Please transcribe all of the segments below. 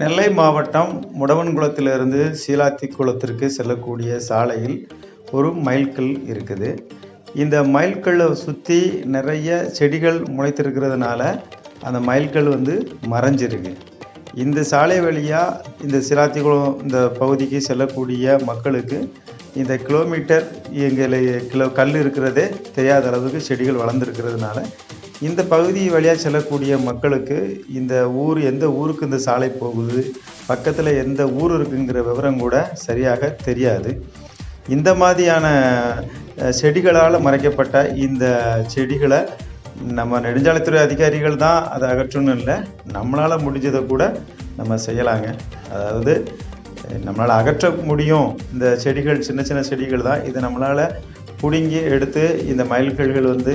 நெல்லை மாவட்டம் முடவன்குளத்திலிருந்து சீலாத்தி குளத்திற்கு செல்லக்கூடிய சாலையில் ஒரு மைல்கல் இருக்குது. இந்த மைல்கல்லை சுற்றி நிறைய செடிகள் முளைத்திருக்கிறதுனால அந்த மைல்கல் வந்து மறைஞ்சிருக்கு. இந்த சாலை வழியாக இந்த சிலாத்திக்குளம் இந்த பகுதிக்கு செல்லக்கூடிய மக்களுக்கு இந்த கிலோமீட்டர் எங்களை கிலோ கல் இருக்கிறதே தெரியாத அளவுக்கு செடிகள் வளர்ந்துருக்கிறதுனால இந்த பகுதி வழியாக செல்லக்கூடிய மக்களுக்கு இந்த ஊர் எந்த ஊருக்கு இந்த சாலை போகுது பக்கத்தில் எந்த ஊர் இருக்குங்கிற விவரம் கூட சரியாக தெரியாது. இந்த மாதிரியான செடிகளால் மறைக்கப்பட்ட இந்த செடிகளை நம்ம நெடுஞ்சாலைத்துறை அதிகாரிகள் தான் அதை அகற்றணும் இல்லை நம்மளால் முடிஞ்சதை கூட நம்ம செய்யலாங்க. அதாவது நம்மளால் அகற்ற முடியும் இந்த செடிகள் சின்ன சின்ன செடிகள் தான். இதை நம்மளால் பிடுங்கி எடுத்து இந்த மயில்கள்கள் வந்து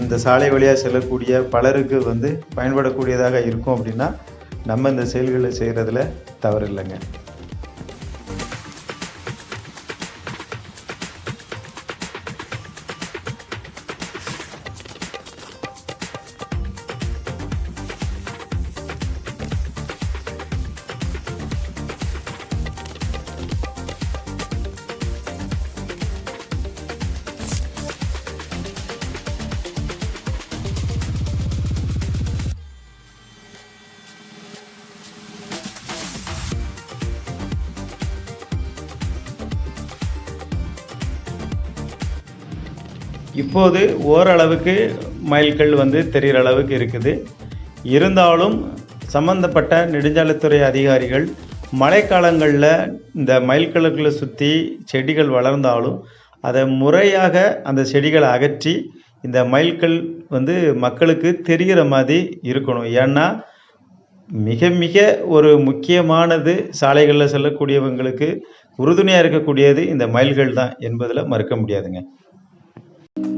இந்த சாலை வழியாக செல்லக்கூடிய பலருக்கு வந்து பயன்படக்கூடியதாக இருக்கும் அப்படின்னா நம்ம இந்த செயல்களை செய்கிறதுல தவறு இல்லைங்க இப்போது ஓரளவுக்கு மைல்கள் வந்து தெரிகிற அளவுக்கு இருக்குது. இருந்தாலும் சம்பந்தப்பட்ட நெடுஞ்சாலைத்துறை அதிகாரிகள் மழைக்காலங்களில் இந்த மைல்கல்களை சுற்றி செடிகள் வளர்ந்தாலும் அதை முறையாக அந்த செடிகளை அகற்றி இந்த மைல்கல் வந்து மக்களுக்கு தெரிகிற மாதிரி இருக்கணும். ஏன்னா மிக மிக ஒரு முக்கியமானது சாலைகளில் செல்லக்கூடியவங்களுக்கு உறுதுணையாக இருக்கக்கூடியது இந்த மைல்கள் தான் என்பதில் மறுக்க முடியாதுங்க.